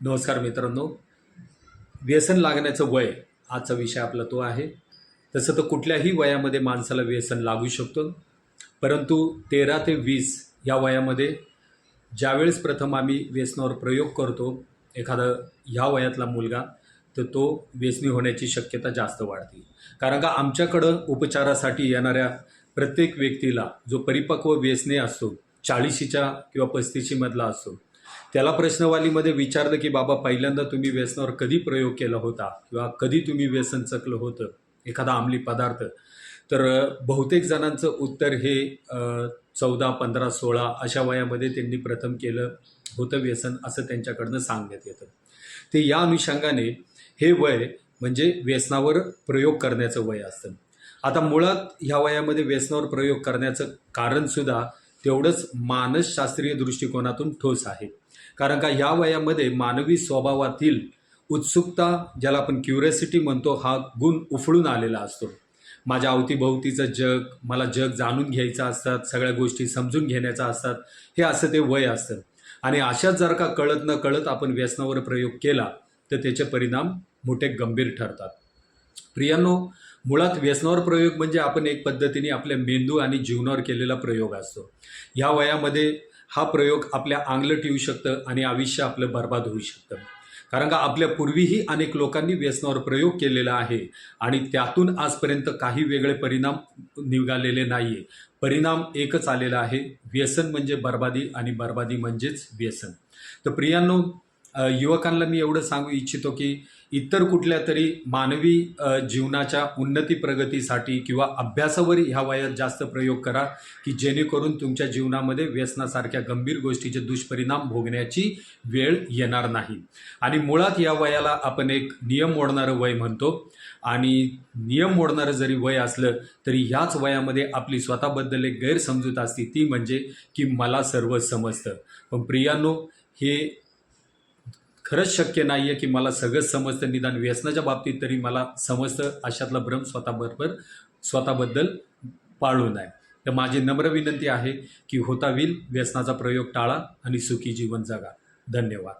नमस्कार मित्रांनो. व्यसन लागण्याचं वय आजचा विषय आपला तो आहे. तसं तर कुठल्याही वयामध्ये माणसाला व्यसन लागू शकतो. परंतु तेरा ते वीस या वयामध्ये ज्यावेळेस प्रथम आम्ही व्यसनावर प्रयोग करतो एखादा ह्या वयातला मुलगा तर तो व्यसनी होण्याची शक्यता जास्त वाढते. कारण का आमच्याकडं उपचारासाठी येणाऱ्या प्रत्येक व्यक्तीला जो परिपक्व व्यसनी असतो चाळीशीच्या किंवा पस्तीशीमधला असतो त्याला प्रश्नवालीमध्ये विचारलं की बाबा पहिल्यांदा तुम्ही व्यसनावर कधी प्रयोग केला होता? किंवा कधी तुम्ही व्यसन चकलं होतं? एखादा आमली पदार्थ? तर बहुतेक जणांचं उत्तर हे चौदा पंधरा सोळा अशा वयामध्ये त्यांनी प्रथम केलं होतं व्यसन असं त्यांच्याकडनं सांगण्यात येतं. ते या अनुषंगाने हे वय म्हणजे व्यसनावर प्रयोग करण्याचं वय असतं. आता मुळात ह्या वयामध्ये व्यसनावर प्रयोग करण्याचं कारणसुद्धा तेवढंच मानसशास्त्रीय दृष्टिकोनातून ठोस आहे. कारण का या वयामध्ये मानवी स्वभावातील उत्सुकता ज्याला आपण क्युरियसिटी म्हणतो हा गुण उफळून आलेला असतो. माझ्या अवतीभोवतीचं जग मला जग जाणून घ्यायचं असतात सगळ्या गोष्टी समजून घेण्याचं असतात हे असं ते वय असतं. आणि अशाच जर का कळत न कळत आपण व्यसनावर प्रयोग केला तर त्याचे परिणाम मोठे गंभीर ठरतात. प्रियांनो मुळात व्यसनावर प्रयोग म्हणजे आपण एक पद्धतीने आपल्या मेंदू आणि जीवनावर केलेला प्रयोग असतो. ह्या वयामध्ये हा प्रयोग आपल्या आंगलट येऊ शकतं आणि आयुष्य आपलं बर्बाद होऊ शकतं. कारण का आपल्या पूर्वीही अनेक लोकांनी व्यसनावर प्रयोग केलेला आहे आणि त्यातून आजपर्यंत काही वेगळे परिणाम निघालेले नाही आहे परिणाम एकच आलेला आहे. व्यसन म्हणजे बर्बादी आणि बर्बादी म्हणजेच व्यसन. तर प्रियांनो युवकांना मी एवढं सांगू इच्छितो की इतर कुठल्या तरी मानवी जीवनाच्या उन्नती प्रगतीसाठी किंवा अभ्यासावर ह्या वयात जास्त प्रयोग करा की जेणेकरून तुमच्या जीवनामध्ये व्यसनासारख्या गंभीर गोष्टीचे दुष्परिणाम भोगण्याची वेळ येणार नाही. आणि मुळात या वयाला आपण एक नियम मोडणारं वय म्हणतो. आणि नियम मोडणारं जरी वय असलं तरी ह्याच वयामध्ये आपली स्वतःबद्दल एक गैरसमजूत असते ती म्हणजे की मला सर्व समजतं. पण प्रियांनो हे खरंच शक्य नाही आहे की मला सगळंच समजतं निदान व्यसनाच्या बाबतीत तरी मला समजतं अशातला भ्रम स्वतःबरोबर स्वतःबद्दल पाळू नये तर माझी नम्र विनंती आहे की होता होईल व्यसनाचा प्रयोग टाळा आणि सुखी जीवन जगा. धन्यवाद.